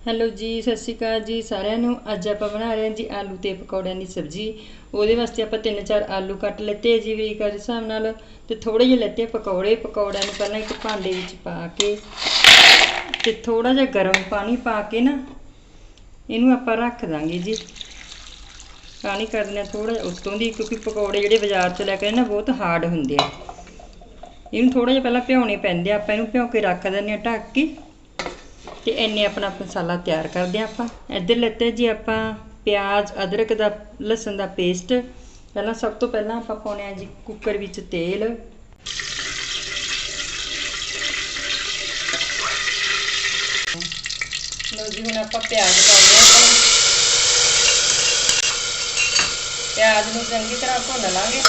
Hello ਜੀ, ਸਤਿ ਸ਼੍ਰੀ ਅਕਾਲ ਜੀ ਸਾਰਿਆਂ ਨੂੰ। ਅੱਜ ਆਪਾਂ ਬਣਾ ਰਹੇ ਹਾਂ ਜੀ ਆਲੂ ਤੇ ਪਕੌੜਿਆਂ ਦੀ ਸਬਜ਼ੀ। ਉਹਦੇ ਵਾਸਤੇ ਆਪਾਂ ਤਿੰਨ ਚਾਰ ਆਲੂ ਕੱਟ ਲੈਤੇ ਜੀ ਵੀ ਦੇ ਹਿਸਾਬ ਨਾਲ। ਤੇ ਥੋੜੇ ਜਿਹੇ ਲੈਤੇ ਪਕੌੜੇ। ਪਕੌੜਿਆਂ ਨੂੰ ਪਹਿਲਾਂ ਇੱਕ ਭਾਂਡੇ ਵਿੱਚ ਪਾ ਕੇ ਤੇ ਥੋੜਾ ਜਿਹਾ ਗਰਮ ਪਾਣੀ ਪਾ ਕੇ ਨਾ, ਇਹਨੂੰ ਆਪਾਂ ਰੱਖ ਦਾਂਗੇ ਜੀ। ਪਾਣੀ ਕਰਨਾ ਥੋੜਾ ਜਿਹਾ ਉੱਤੋਂ ਦੀ, ਕਿਉਂਕਿ ਪਕੌੜੇ ਜਿਹੜੇ ਬਾਜ਼ਾਰ ਤੋਂ ਲੈ ਕੇ ਆਏ ਨਾ, ਬਹੁਤ ਹਾਰਡ ਹੁੰਦੇ ਆ। ਇਹਨੂੰ ਥੋੜਾ ਜਿਹਾ ਪਹਿਲਾਂ ਭਿਉਣੇ ਪੈਂਦੇ ਆ। ਆਪਾਂ ਇਹਨੂੰ ਭਿਉਂ ਕੇ ਰੱਖ ਦਿੰਦੇ ਆ ਢੱਕ ਕੇ। ਤੇ ਇੰਨੇ ਆਪਣਾ ਮਸਾਲਾ ਤਿਆਰ ਕਰਦੇ ਆ ਆਪਾਂ। ਇੱਧਰ ਲੱਤੇ ਜੀ ਆਪਾਂ ਪਿਆਜ਼, ਅਦਰਕ ਦਾ, ਲਸਣ ਦਾ ਪੇਸਟ ਪਹਿਲਾਂ ਸਭ ਤੋਂ ਪਹਿਲਾਂ ਆਪਾਂ ਪਾਉਣੇ ਆ ਜੀ ਕੁੱਕਰ ਵਿੱਚ ਤੇਲ। ਲਓ ਜੀ, ਹੁਣ ਆਪਾਂ ਪਿਆਜ਼ ਪਾਉਂਦੇ ਆ ਆਪਾਂ। ਪਿਆਜ਼ ਨੂੰ ਚੰਗੀ ਤਰ੍ਹਾਂ ਭੁੰਨ ਲਾਂਗੇ।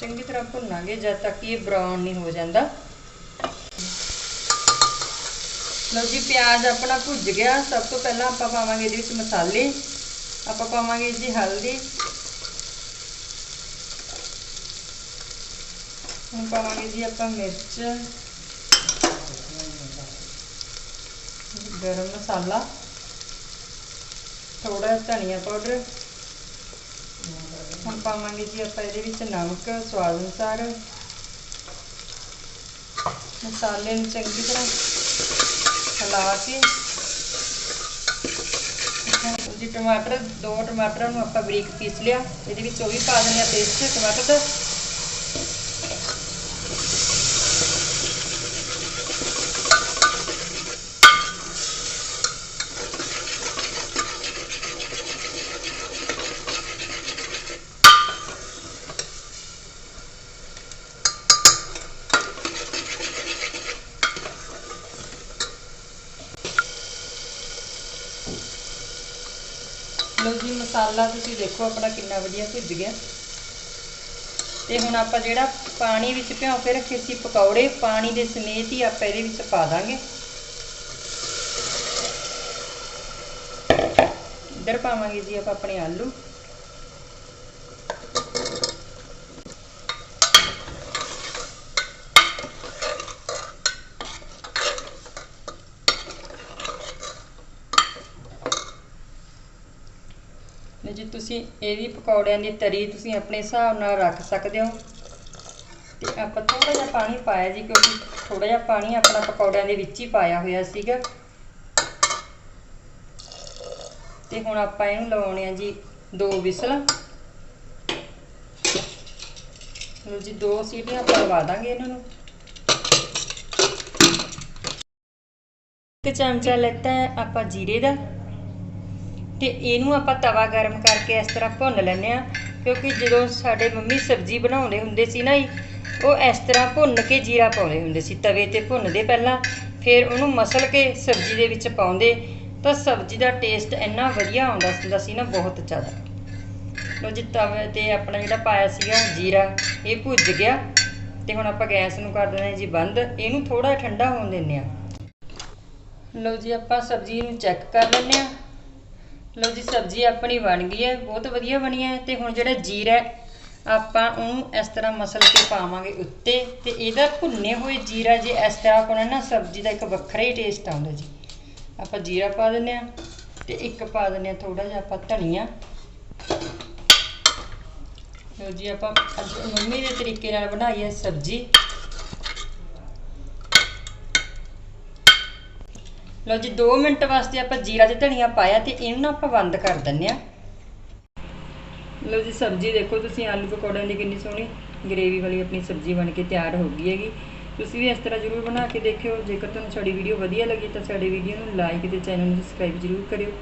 ਚੰਗੀ ਤਰ੍ਹਾਂ ਭੁੰਨਾਂਗੇ ਜਦ ਤੱਕ ਇਹ ਬਰਾਊਨ ਨਹੀਂ ਹੋ ਜਾਂਦਾ। ਲਓ ਜੀ, ਪਿਆਜ਼ ਆਪਣਾ ਭੁੱਜ ਗਿਆ। ਸਭ ਤੋਂ ਪਹਿਲਾਂ ਆਪਾਂ ਪਾਵਾਂਗੇ ਇਹਦੇ ਵਿੱਚ ਮਸਾਲੇ। ਆਪਾਂ ਪਾਵਾਂਗੇ ਜੀ ਹਲਦੀ। ਹੁਣ ਪਾਵਾਂਗੇ ਜੀ ਆਪਾਂ ਮਿਰਚ। ਗਰਮ ਮਸਾਲਾ। ਥੋੜਾ ਧਨੀਆ ਪਾਊਡਰ। ਹੁਣ ਪਾਵਾਂਗੇ ਜੀ ਆਪਾਂ ਇਹਦੇ ਵਿੱਚ ਨਮਕ, ਸਵਾਦ ਅਨੁਸਾਰ। ਮਸਾਲੇ ਨੂੰ ਚੰਗੀ ਤਰ੍ਹਾਂ ਹਿਲਾ ਕੇ ਜੀ ਟਮਾਟਰ, ਦੋ ਟਮਾਟਰਾਂ ਨੂੰ ਆਪਾਂ ਬਰੀਕ ਪੀਸ ਲਿਆ। ਇਹਦੇ ਵਿੱਚ ਉਹ ਵੀ ਪਾ ਦਿੰਦੇ ਆ ਪੇਸਟ ਟਮਾਟਰ ਦਾ ਲਓ ਜੀ, ਮਸਾਲਾ ਤੁਸੀਂ ਦੇਖੋ ਆਪਣਾ ਕਿੰਨਾ ਵਧੀਆ ਭੁੱਜ ਗਿਆ। ਤੇ ਹੁਣ ਆਪਾਂ ਜਿਹੜਾ ਪਾਣੀ ਵਿੱਚ ਭਿਉਂ ਕੇ ਰੱਖੇ ਸੀ ਪਕੌੜੇ, ਪਾਣੀ ਦੇ ਸਮੇਤ ਹੀ ਆਪਾਂ ਇਹਦੇ ਵਿੱਚ ਪਾ ਦਾਂਗੇ। ਇੱਧਰ ਪਾਵਾਂਗੇ ਜੀ ਆਪਾਂ ਆਪਣੇ ਆਲੂ। ਨੇ ਜੀ ਤੁਸੀਂ ਇਹਦੀ ਪਕੌੜਿਆਂ ਦੀ ਤਰੀ ਤੁਸੀਂ ਆਪਣੇ ਹਿਸਾਬ ਨਾਲ ਰੱਖ ਸਕਦੇ ਹੋ। ਤੇ ਆਪਾਂ ਥੋੜਾ ਜਿਹਾ ਪਾਣੀ ਪਾਇਆ ਜੀ, ਕਿਉਂਕਿ ਥੋੜਾ ਜਿਹਾ ਪਾਣੀ ਆਪਣਾ ਪਕੌੜਿਆਂ ਦੇ ਵਿੱਚ ਹੀ ਪਾਇਆ ਹੋਇਆ ਸੀਗਾ। ਤੇ ਹੁਣ ਆਪਾਂ ਇਹਨੂੰ ਲਵਾਉਣੇ ਆ ਜੀ ਦੋ ਵਿਸਲਾਂ। ਲੋ ਜੀ, ਦੋ ਸੀਟੀਆਂ ਆਪਾਂ ਲਵਾ ਦਾਂਗੇ ਇਹਨਾਂ ਨੂੰ। ਇੱਕ ਚਮਚਾ ਲੈਤਾ ਹੈ ਆਪਾਂ ਜੀਰੇ ਦਾ। ਤੇ ਇਹਨੂੰ ਆਪਾਂ ਤਵਾ ਗਰਮ ਕਰਕੇ ਇਸ ਤਰ੍ਹਾਂ ਭੁੰਨ ਲੈਂਦੇ ਆ ਕਿਉਂਕਿ ਜਦੋਂ ਸਾਡੇ ਮੰਮੀ ਸਬਜ਼ੀ ਬਣਾਉਂਦੇ ਹੁੰਦੇ ਸੀ ਨਾ ਜੀ, ਉਹ ਇਸ ਤਰ੍ਹਾਂ ਭੁੰਨ ਕੇ ਜੀਰਾ ਪਾਉਂਦੇ ਹੁੰਦੇ ਸੀ, ਤਵੇ ਤੇ ਭੁੰਨਦੇ ਪਹਿਲਾਂ, ਫਿਰ ਉਹਨੂੰ ਮਸਲ ਕੇ ਸਬਜ਼ੀ ਦੇ ਵਿੱਚ ਪਾਉਂਦੇ, ਤਾਂ ਸਬਜ਼ੀ ਦਾ ਟੇਸਟ ਇੰਨਾ ਵਧੀਆ ਆਉਂਦਾ ਹੁੰਦਾ ਸੀ ਨਾ, ਬਹੁਤ ਜ਼ਿਆਦਾ। ਲੋ ਜੀ, ਤਵੇ ਤੇ ਆਪਣਾ ਜਿਹੜਾ ਪਾਇਆ ਸੀਗਾ ਜੀਰਾ, ਇਹ ਭੁੱਜ ਗਿਆ, ਤੇ ਹੁਣ ਆਪਾਂ ਗੈਸ ਨੂੰ ਕਰ ਦਿੰਦੇ ਹਾਂ ਜੀ ਬੰਦ, ਇਹਨੂੰ ਥੋੜਾ ਠੰਡਾ ਹੋਣ ਦਿੰਦੇ ਆ ਲਓ ਜੀ, ਆਪਾਂ ਸਬਜ਼ੀ ਨੂੰ ਚੈੱਕ ਕਰ ਲੈਂਦੇ ਆ ਲਓ ਜੀ, ਸਬਜ਼ੀ ਆਪਣੀ ਬਣ ਗਈ ਹੈ, ਬਹੁਤ ਵਧੀਆ ਬਣੀ ਹੈ ਤੇ ਹੁਣ ਜਿਹੜਾ ਜੀਰਾ ਆਪਾਂ ਉਹਨੂੰ ਇਸ ਤਰ੍ਹਾਂ ਮਸਲ ਕੇ ਪਾਵਾਂਗੇ ਉੱਤੇ ਤੇ ਇਹਦਾ ਭੁੰਨੇ ਹੋਏ ਜੀਰਾ ਜੇ ਇਸ ਤਰ੍ਹਾਂ ਪਾਉਣਾ ਨਾ, ਸਬਜ਼ੀ ਦਾ ਇੱਕ ਵੱਖਰਾ ਹੀ ਟੇਸਟ ਆਉਂਦਾ ਜੀ। ਆਪਾਂ ਜੀਰਾ ਪਾ ਦਿੰਦੇ ਆ ਤੇ ਇੱਕ ਪਾ ਦਿੰਦੇ ਆ ਥੋੜਾ ਜਿਹਾ ਆਪਾਂ ਧਨੀਆ। ਲਓ ਜੀ, ਆਪਾਂ ਅੱਜ ਮੰਮੀ ਦੇ ਤਰੀਕੇ ਨਾਲ ਬਣਾਈ ਹੈ ਸਬਜ਼ੀ। ਲਓ ਜੀ 2 ਮਿੰਟ ਵਾਸਤੇ ਆਪਾਂ ਜੀਰਾ ਤੇ ਧਨੀਆ ਪਾਇਆ ਤੇ ਇਹਨੂੰ ਆਪਾਂ ਬੰਦ ਕਰ ਦਿੰਨੇ ਆ ਲਓ ਜੀ, ਸਬਜ਼ੀ ਦੇਖੋ ਤੁਸੀਂ, ਆਲੂ ਪਕੌੜਿਆਂ ਦੀ ਕਿੰਨੀ ਸੋਹਣੀ ਗ੍ਰੇਵੀ ਵਾਲੀ ਆਪਣੀ ਸਬਜ਼ੀ ਬਣ ਕੇ ਤਿਆਰ ਹੋ ਗਈ ਹੈਗੀ। ਤੁਸੀਂ ਵੀ ਇਸ ਤਰ੍ਹਾਂ ਜ਼ਰੂਰ ਬਣਾ ਕੇ ਦੇਖਿਓ। ਜੇਕਰ ਤੁਹਾਨੂੰ ਸਾਡੀ ਵੀਡੀਓ ਵਧੀਆ ਲੱਗੀ ਤਾਂ ਸਾਡੀ ਵੀਡੀਓ ਨੂੰ ਲਾਈਕ ਤੇ ਚੈਨਲ ਨੂੰ ਸਬਸਕ੍ਰਾਈਬ ਜ਼ਰੂਰ ਕਰਿਓ।